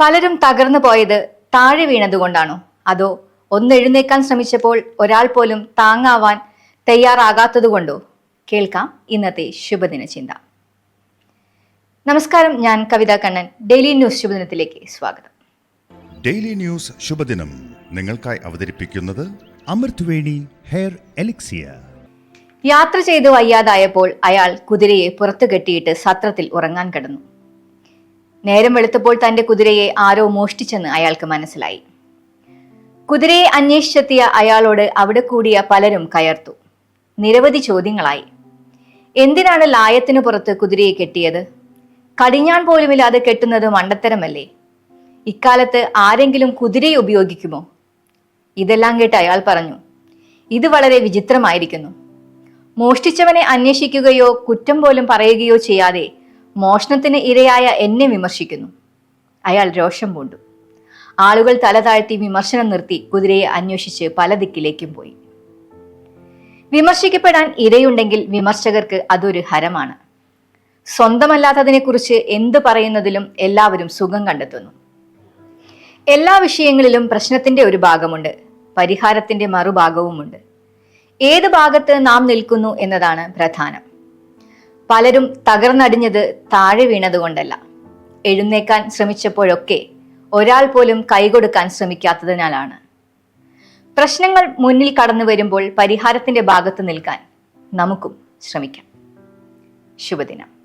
പലരും തകർന്നു പോയത് താഴെ വീണതുകൊണ്ടാണോ? അതോ ഒന്ന് എഴുന്നേക്കാൻ ശ്രമിച്ചപ്പോൾ ഒരാൾ പോലും താങ്ങാവാൻ തയ്യാറാകാത്തതുകൊണ്ടോ? കേൾക്കാം ഇന്നത്തെ ശുഭദിന ചിന്ത. നമസ്കാരം ഞാൻ കവിതാ കണ്ണൻ. ഡെയിലി ന്യൂസ് ശുഭദിനത്തിലേക്ക് സ്വാഗതം. ഡെയിലി ന്യൂസ് ശുഭദിനം നിങ്ങൾക്കായി അവതരിപ്പിക്കുന്നത് അമൃത്വേണി ഹെയർ എലിക്സിയ. യാത്ര ചെയ്തു വയ്യാതായപ്പോൾ അയാൾ കുതിരയെ പുറത്തു കെട്ടിയിട്ട് സത്രത്തിൽ ഉറങ്ങാൻ കിടന്നു. നേരം വെളുത്തപ്പോൾ തന്റെ കുതിരയെ ആരോ മോഷ്ടിച്ചെന്ന് അയാൾക്ക് മനസ്സിലായി. കുതിരയെ അന്വേഷിച്ചെത്തിയ അയാളോട് അവിടെ കൂടിയ പലരും കയർത്തു. നിരവധി ചോദ്യങ്ങളായി. എന്തിനാണ് ലായത്തിനു പുറത്ത് കുതിരയെ കെട്ടിയത്? കടിഞ്ഞാൻ പോലുമില്ലാതെ കെട്ടുന്നത് മണ്ടത്തരമല്ലേ? ഇക്കാലത്ത് ആരെങ്കിലും കുതിരയെ ഉപയോഗിക്കുമോ? ഇതെല്ലാം കേട്ട് അയാൾ പറഞ്ഞു ഇത് വളരെ വിചിത്രമായിരിക്കുന്നു. മോഷ്ടിച്ചവനെ അന്വേഷിക്കുകയോ കുറ്റം പോലും പറയുകയോ ചെയ്യാതെ മോഷണത്തിന് ഇരയായ എന്നെ വിമർശിക്കുന്നു. അയാൾ രോഷം പൂണ്ടു. ആളുകൾ തല താഴ്ത്തി വിമർശനം നിർത്തി കുതിരയെ അന്വേഷിച്ച് പല ദിക്കിലേക്കും പോയി. വിമർശിക്കപ്പെടാൻ ഇരയുണ്ടെങ്കിൽ വിമർശകർക്ക് അതൊരു ഹരമാണ്. സ്വന്തമല്ലാത്തതിനെക്കുറിച്ച് എന്ത് പറയുന്നതിലും എല്ലാവരും സുഖം കണ്ടെത്തുന്നു. എല്ലാ വിഷയങ്ങളിലും പ്രശ്നത്തിന്റെ ഒരു ഭാഗമുണ്ട് പരിഹാരത്തിന്റെ മറുഭാഗവുമുണ്ട്. ഏത് ഭാഗത്ത് നാം നിൽക്കുന്നു എന്നതാണ് പ്രധാനം. പലരും തകർന്നടിഞ്ഞത് താഴെ വീണതുകൊണ്ടല്ല. എഴുന്നേക്കാൻ ശ്രമിച്ചപ്പോഴൊക്കെ ഒരാൾ പോലും കൈകൊടുക്കാൻ ശ്രമിക്കാത്തതിനാലാണ്. പ്രശ്നങ്ങൾ മുന്നിൽ കടന്നു വരുമ്പോൾ പരിഹാരത്തിന്റെ ഭാഗത്ത് നിൽക്കാൻ നമുക്കും ശ്രമിക്കാം. ശുഭദിനം.